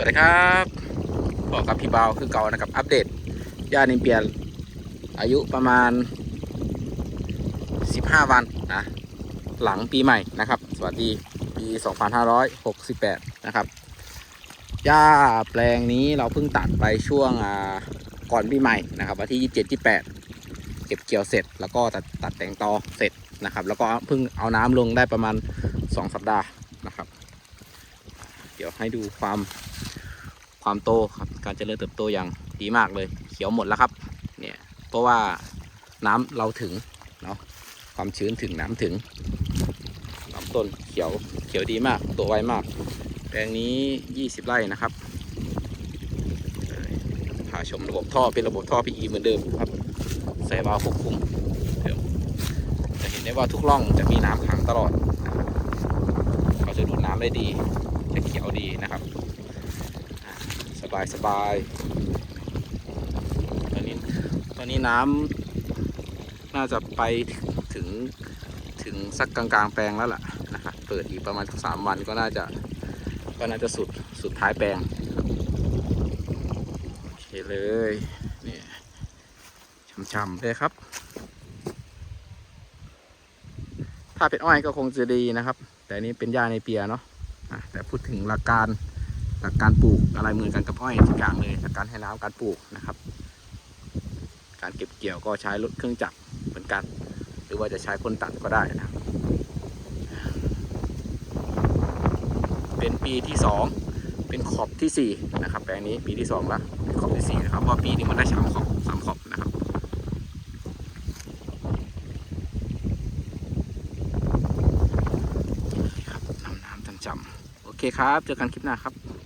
สวัสดีครับบอกกับพี่เบาคือเก่านะครับ อัปเดตยานิมเปียอายุประมาณ 15 วันนะหลังปีใหม่นะครับ สวัสดีปี 2568 นะครับหญ้าแปลงนี้เราเพิ่งตัดไปช่วงก่อนปีใหม่นะครับวันที่ 27 28 เก็บเกี่ยวเสร็จ แล้วก็ตัดตัดแต่งตอเสร็จนะครับ แล้วก็เพิ่งเอาน้ำลงได้ประมาณ 2 สัปดาห์นะครับ เดี๋ยวให้ดูความ ความโตครับการเจริญเติบโตอย่างดีมากเลย เขียวหมดแล้วครับเนี่ยเพราะว่าน้ำเราถึงเนาะความชื้นถึงน้ำถึงลำต้นเขียวเขียวดีมากโตไวมาก แปลงนี้ 20 ไร่นะครับพาชมระบบท่อเป็นระบบท่อ PE เหมือนเดิมครับใส่วาล์วควบคุมเดี๋ยวจะเห็นได้ว่าทุกร่องจะมีน้ำขังตลอดนะครับเขาจะดูดน้ำได้ดีจะเขียวดีนะครับอะส บายสบายตอนนี้ตอนนี้น้ำน่าจะไปถึงถึงสักกลางๆ แปลงแล้วล่ะนะครับเปิดอีกประมาณสามวันก็น่าจะก็น่าจะสุดสุดท้ายแปลงโอเคเลยนี่ช่ำๆเลยครับ ถ้าเป็นอ้อยก็คงจะดีนะครับ แต่นี้เป็นหญ้าในเปียเนาะแต่พูดถึงหลักการ หลักการปลูกอะไรเหมือนกันกับอ้อยทุกอย่างเลยหลักการให้น้ำการปลูกนะครับ การเก็บเกี่ยวก็ใช้รถเครื่องจักรเหมือนกัน หรือว่าจะใช้คนตัดก็ได้นะเป็นปีที่สองเป็นขอบที่สี่นะครับ แปลงนี้ปีที่สองละเป็นขอบที่สี่นะครับเพราะปีนี้มันได้สามขอบสามขอบนะครับครับน้ำน้ำจำๆโอเคครับ เจอกันคลิปหน้าครับ